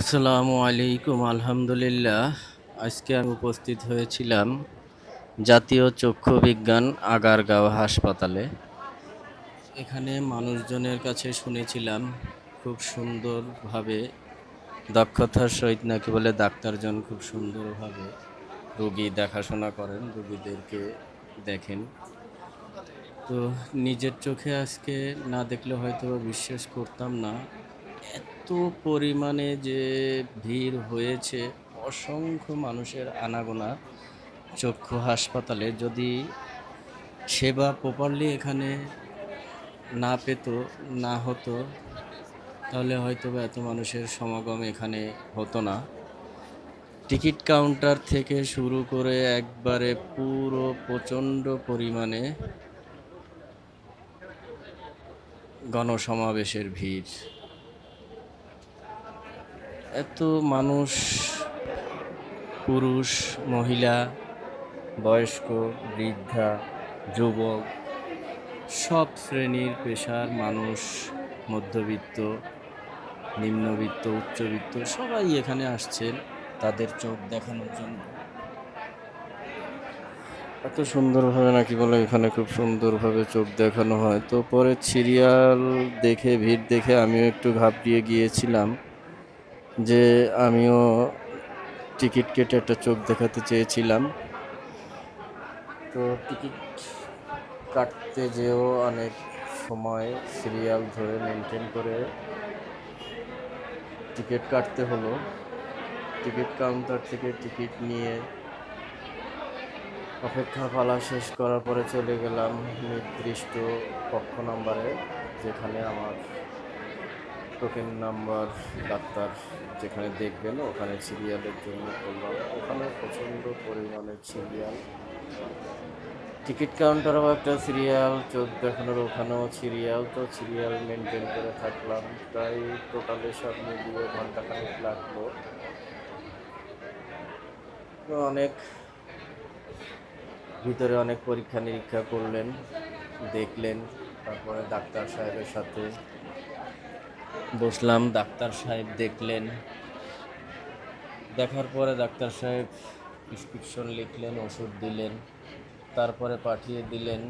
আসসালামু আলাইকুম, আলহামদুলিল্লাহ। আজকে আমি উপস্থিত হয়েছিলাম জাতীয় চক্ষু বিজ্ঞান আগারগাঁও হাসপাতালে। এখানে মানুষজনের কাছে শুনেছিলাম, খুব সুন্দরভাবে, দক্ষতার সহিত নাকি বলে ডাক্তারজন খুব সুন্দরভাবে রোগী দেখাশোনা করেন, রোগীদেরকে দেখেন। তো নিজের চোখে আজকে না দেখলে হয়তো বিশ্বাস করতাম না পরিমাণে যে ভিড় হয়েছে, অসংখ্য মানুষের আনাগোনা চক্ষু হাসপাতালে যদি সেবা প্রপারলি এখানে না পেত, না হতো, তাহলে হয়তো বা এত মানুষের সমাগম এখানে হতো না। টিকিট কাউন্টার থেকে শুরু করে একবারে পুরো প্রচণ্ড পরিমাণে গণসমাবেশের ভিড়। এত মানুষ, পুরুষ, মহিলা, বয়স্ক, বৃদ্ধা, যুবক, সব শ্রেণির পেশার মানুষ, মধ্যবিত্ত, নিম্নবিত্ত, উচ্চবিত্ত, সবাই এখানে আসছেন তাদের চোখ দেখানোর জন্য। এত সুন্দরভাবে নাকি বলে এখানে খুব সুন্দরভাবে চোখ দেখানো হয়। তো পরে সিরিয়াল দেখে, ভিড় দেখে আমিও একটু ঘাবড়িয়ে গিয়েছিলাম। যে আমিও টিকিট কেটে একটা চোখ দেখাতে চেয়েছিলাম। তো টিকিট কাটতে যেও অনেক সময় সিরিয়াল ধরে মেনটেন করে টিকিট কাটতে হলো। টিকিট কাউন্টার থেকে টিকিট নিয়ে অপেক্ষা পালা শেষ করার পরে চলে গেলাম নির্দিষ্ট কক্ষ নাম্বারে, যেখানে আমার টোকেন নাম্বার ডাক্তার যেখানে দেখবেন, ওখানে সিরিয়ালের জন্য করলাম ওখানে প্রচণ্ড পরিমাণে সিরিয়াল। টিকিট কাউন্টারও একটা সিরিয়াল, চোখ দেখানোর ওখানেও সিরিয়াল, তো সিরিয়াল মেনটেন করে থাকলাম। প্রায় টোটালে সব মিলিয়ে ঘন্টাখানেক লাগল। অনেক ভিতরে অনেক পরীক্ষা নিরীক্ষা করলেন, দেখলেন, তারপরে ডাক্তার সাহেবের সাথে বসলাম, ডাক্তার সাহেব দেখলেন। দেখার পরে ডাক্তার সাহেব প্রেসক্রিপশন লিখলেন, ওষুধ দিলেন, তারপরে পাঠিয়ে দিলেন।